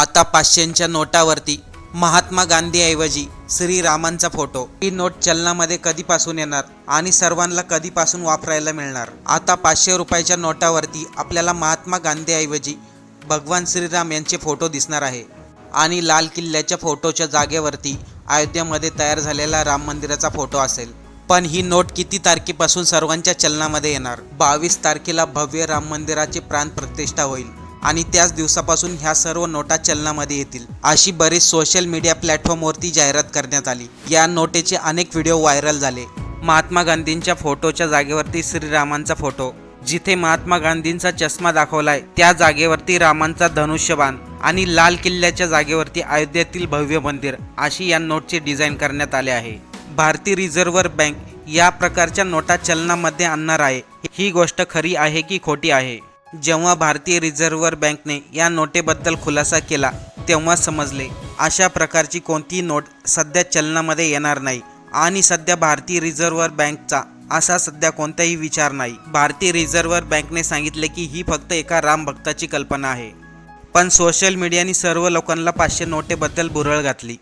आता पाचशेच्या नोटावरती महात्मा गांधीऐवजी श्रीरामांचा फोटो. ही नोट चलनामध्ये कधीपासून येणार आणि सर्वांना कधीपासून वापरायला मिळणार? आता पाचशे रुपयाच्या नोटावरती आपल्याला महात्मा गांधीऐवजी भगवान श्रीराम यांचे फोटो दिसणार आहे आणि लाल किल्ल्याच्या फोटोच्या जागेवरती अयोध्येमध्ये तयार झालेला राम मंदिराचा फोटो असेल. पण ही नोट किती तारखेपासून सर्वांच्या चलनामध्ये येणार? बावीस तारखेला भव्य राम मंदिराची प्राण प्रतिष्ठा होईल. आणि त्याच दिवसापासून ह्या सर्व नोटा चलनामध्ये येतील. अशी बरीच सोशल मीडिया प्लॅटफॉर्मवरती जाहिरात करण्यात आली. या नोटेचे अनेक व्हिडिओ व्हायरल झाले. महात्मा गांधींच्या फोटोच्या जागेवरती श्रीरामांचा फोटो. जिथे महात्मा गांधींचा चष्मा दाखवलाय त्या जागेवरती रामांचा धनुष्यबाण आणि लाल किल्ल्याच्या जागेवरती अयोध्येतील भव्य मंदिर अशी या नोटचे डिझाईन करण्यात आले आहे. भारतीय रिझर्व्ह बँक या प्रकारच्या नोटा चलनामध्ये आणणार आहे. ही गोष्ट खरी आहे की खोटी आहे? जेव्हा भारतीय रिझर्व्ह बँकने या नोटेबद्दल खुलासा केला तेव्हा समजले अशा प्रकारची कोणतीही नोट सध्या चलनामध्ये येणार नाही आणि सध्या भारतीय रिझर्व्ह बँकचा असा सध्या कोणताही विचार नाही. भारतीय रिझर्व्ह बँकने सांगितले की ही फक्त एका राम भक्ताची कल्पना आहे. पण सोशल मीडियाने सर्व लोकांना पाचशे नोटेबद्दल भुरळ घातली.